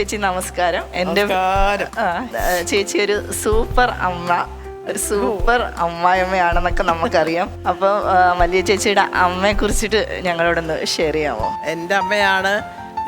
ചേച്ചി നമസ്കാരം. എന്റെ ചേച്ചി ഒരു സൂപ്പർ അമ്മ. ഒരു സൂപ്പർ അമ്മായിമ്മയാണെന്നൊക്കെ നമുക്കറിയാം. അപ്പോൾ വലിയ ചേച്ചിയുടെ അമ്മയെ കുറിച്ചിട്ട് ഞങ്ങളോടൊന്ന് ഷെയർ ചെയ്യാമോ? എന്റെ അമ്മയാണ്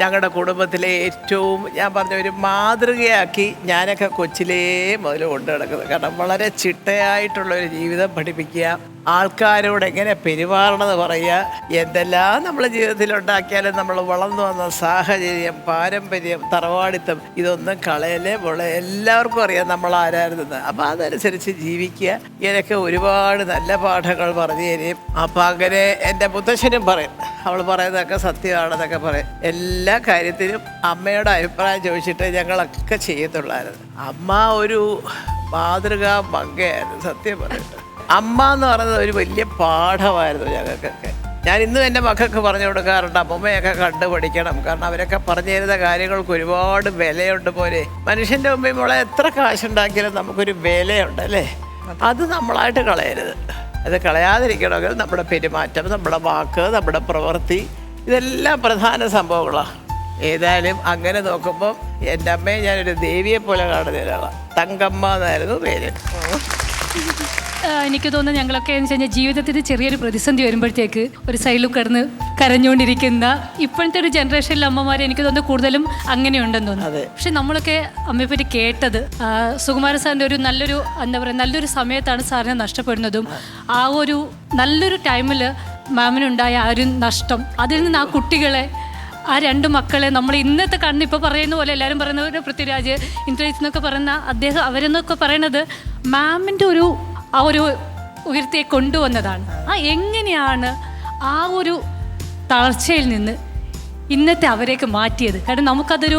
ഞങ്ങളുടെ കുടുംബത്തിലെ ഏറ്റവും ഞാൻ പറഞ്ഞ ഒരു മാതൃകയാക്കി ഞാനൊക്കെ കൊച്ചിലേ മുതൽ കൊണ്ടു നടക്കുന്നത് കാരണം വളരെ ചിട്ടയായിട്ടുള്ള ഒരു ജീവിതം പഠിപ്പിക്കുക ആൾക്കാരോട് എങ്ങനെ പെരുമാറണമെന്ന് പറയുക എന്തെല്ലാം നമ്മൾ ജീവിതത്തിൽ ഉണ്ടാക്കിയാലും നമ്മൾ വളർന്നു വന്ന സാഹചര്യം പാരമ്പര്യം തറവാടിത്തം ഇതൊന്നും കളയലേ പോലെ എല്ലാവർക്കും അറിയാം നമ്മൾ ആരായിരുന്നത് അപ്പം അതനുസരിച്ച് ജീവിക്കുക. ഇങ്ങനെയൊക്കെ ഒരുപാട് നല്ല പാഠങ്ങൾ പറഞ്ഞു തരും അപ്പം അങ്ങനെ എന്റെ മുത്തശ്ശനും പറയും. അവൾ പറയുന്നതൊക്കെ സത്യമാണെന്നൊക്കെ പറയും. എല്ലാ കാര്യത്തിലും അമ്മയുടെ അഭിപ്രായം ചോദിച്ചിട്ട് ഞങ്ങളൊക്കെ ചെയ്യത്തുള്ളായിരുന്നു. അമ്മ ഒരു മാതൃകാ പങ്കയായിരുന്നു സത്യം പറഞ്ഞിട്ട്. അമ്മ എന്ന് പറയുന്നത് ഒരു വലിയ പാഠമായിരുന്നു ഞങ്ങൾക്കൊക്കെ. ഞാൻ ഇന്നും എന്റെ മക്കൾക്ക് പറഞ്ഞു കൊടുക്കാറുണ്ട് അമ്മമ്മയൊക്കെ കണ്ടു പഠിക്കണം. കാരണം അവരൊക്കെ പറഞ്ഞു തരുന്ന കാര്യങ്ങൾക്ക് ഒരുപാട് വിലയുണ്ട് പോലെ മനുഷ്യന്റെ മുമ്പിൽ മോളെ എത്ര കാശുണ്ടാക്കിയാലും നമുക്കൊരു വിലയുണ്ട് അല്ലേ? അത് നമ്മളായിട്ട് കളയരുത്. അത് കളയാതിരിക്കണമെങ്കിൽ നമ്മുടെ പെരുമാറ്റം നമ്മുടെ വാക്ക് നമ്മുടെ പ്രവൃത്തി ഇതെല്ലാം പ്രധാന സംഭവങ്ങളാണ്. ഏതായാലും അങ്ങനെ നോക്കുമ്പോൾ എന്റെ അമ്മയെ ഞാനൊരു ദേവിയെ പോലെ കാണുന്ന ഒരാളാണ്. തങ്കമ്മ എന്നായിരുന്നു പേര്. എനിക്ക് തോന്നുന്നു ഞങ്ങളൊക്കെ എന്ന് വെച്ച് കഴിഞ്ഞാൽ ജീവിതത്തിൽ ചെറിയൊരു പ്രതിസന്ധി വരുമ്പോഴത്തേക്ക് ഒരു സൈഡിൽ കിടന്ന് കരഞ്ഞുകൊണ്ടിരിക്കുന്ന ഇപ്പോഴത്തെ ഒരു ജനറേഷനിലെ അമ്മമാർ എനിക്ക് തോന്നുന്നു കൂടുതലും അങ്ങനെയുണ്ടെന്ന് തോന്നുന്നു. പക്ഷെ നമ്മളൊക്കെ അമ്മയെ പറ്റി കേട്ടത് സുകുമാരൻ സാറിന്റെ ഒരു നല്ലൊരു എന്താ പറയുക നല്ലൊരു സമയത്താണ് സാറിനെ നഷ്ടപ്പെടുന്നതും ആ ഒരു നല്ലൊരു ടൈമിൽ മാമിനുണ്ടായ ആ ഒരു നഷ്ടം അതിൽ നിന്ന് ആ കുട്ടികളെ ആ രണ്ട് മക്കളെ നമ്മൾ ഇന്നത്തെ കണ്ണ് ഇപ്പോൾ പറയുന്ന പോലെ എല്ലാവരും പറയുന്ന പൃഥ്വിരാജ് ഇന്ദ്രജിത്ത് എന്നൊക്കെ പറയുന്ന അദ്ദേഹം അവരെന്നൊക്കെ പറയണത് മാമിന്റെ ഒരു ആ ഒരു ഉയർത്തിയെ കൊണ്ടുവന്നതാണ്. ആ എങ്ങനെയാണ് ആ ഒരു തളർച്ചയിൽ നിന്ന് ഇന്നത്തെ അവരേക്ക് മാറ്റിയത്. കാരണം നമുക്കതൊരു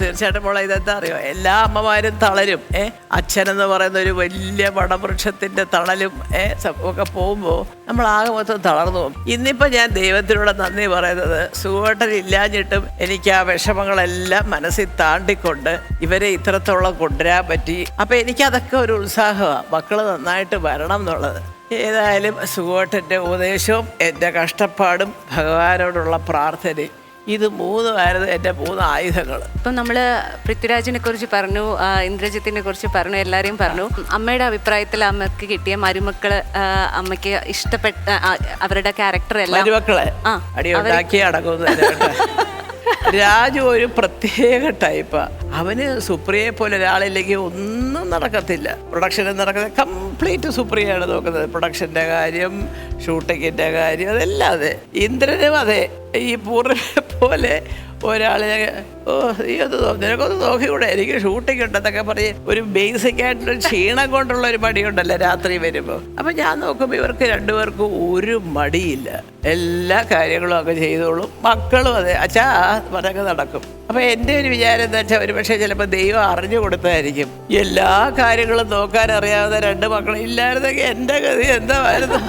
തീർച്ചയായിട്ടും മോളെ ഇതെന്താ അറിയോ? എല്ലാ അമ്മമാരും തളരും ഏ? അച്ഛനെന്ന് പറയുന്ന ഒരു വലിയ വടവൃക്ഷത്തിന്റെ തണലും ഏ ഒക്കെ പോകുമ്പോൾ നമ്മൾ ആകെ മൊത്തം തളർന്നു പോകും. ഇന്നിപ്പോ ഞാൻ ദൈവത്തിനോട് നന്ദി പറയുന്നത് സുഖേട്ടൻ ഇല്ലാഞ്ഞിട്ടും എനിക്ക് ആ വിഷമങ്ങളെല്ലാം മനസ്സിൽ താണ്ടിക്കൊണ്ട് ഇവരെ ഇത്രത്തോളം കൊണ്ടുവരാൻ പറ്റി. അപ്പൊ എനിക്കതൊക്കെ ഒരു ഉത്സാഹമാണ് മക്കൾ നന്നായിട്ട് വരണം എന്നുള്ളത്. ഏതായാലും സുഖോട്ടന്റെ ഉപദേശവും എന്റെ കഷ്ടപ്പാടും ഭഗവാനോടുള്ള പ്രാർത്ഥനയും. ഇത് മൂന്നുമായിരുന്നു എന്റെ മൂന്ന് ആയുധങ്ങൾ. ഇപ്പം നമ്മൾ പൃഥ്വിരാജിനെ കുറിച്ച് പറഞ്ഞു ഇന്ദ്രജിത്തിനെ കുറിച്ച് പറഞ്ഞു എല്ലാവരെയും പറഞ്ഞു. അമ്മയുടെ അഭിപ്രായത്തിൽ അമ്മയ്ക്ക് കിട്ടിയ മരുമക്കൾ അമ്മയ്ക്ക് ഇഷ്ടപ്പെട്ട അവരുടെ ക്യാരക്ടർ എല്ലാം മരുമക്കളെ അടിയുണ്ടാക്കി അടങ്ങുന്ന രാജു ഒരു പ്രത്യേക ടൈപ്പാ. അവന് സുപ്രിയയെ പോലെ ഒരാളില്ലെങ്കിൽ ഒന്നും നടക്കത്തില്ല. പ്രൊഡക്ഷൻ നടക്കുന്നത് കംപ്ലീറ്റ് സുപ്രിയയാണ് നോക്കുന്നത്. പ്രൊഡക്ഷന്റെ കാര്യം ഷൂട്ടിങ്ങിന്റെ കാര്യം അതെല്ലാം അതെ. ഇന്ദ്രനും അതെ. ഈ പൂർണനെ പോലെ ഒരാളെ ഓ നീ ഒന്ന് നിനക്കൊന്ന് നോക്കിക്കൂടെ? എനിക്ക് ഷൂട്ടിംഗ് ഉണ്ടെന്നൊക്കെ പറഞ്ഞ് ഒരു ബേസിക് ആയിട്ടുള്ള ക്ഷീണം കൊണ്ടുള്ള ഒരു മടി മടിയുണ്ടല്ലോ രാത്രി വരുമ്പോൾ അപ്പം ഞാൻ നോക്കുമ്പോൾ ഇവർക്ക് രണ്ടുപേർക്കും ഒരു മടിയില്ല. എല്ലാ കാര്യങ്ങളും ഒക്കെ ചെയ്തോളും. മക്കളും അതെ. അച്ഛാ പറഞ്ഞൊക്കെ നടക്കും. അപ്പം എന്റെ ഒരു വിചാരം എന്താ വെച്ചാൽ ഒരു പക്ഷേ ചിലപ്പോൾ ദൈവം അറിഞ്ഞു കൊടുത്തായിരിക്കും. എല്ലാ കാര്യങ്ങളും നോക്കാൻ അറിയാവുന്ന രണ്ട് മക്കളും ഇല്ലായിരുന്നെങ്കിൽ എന്റെ ഗതി എന്തായിരുന്നു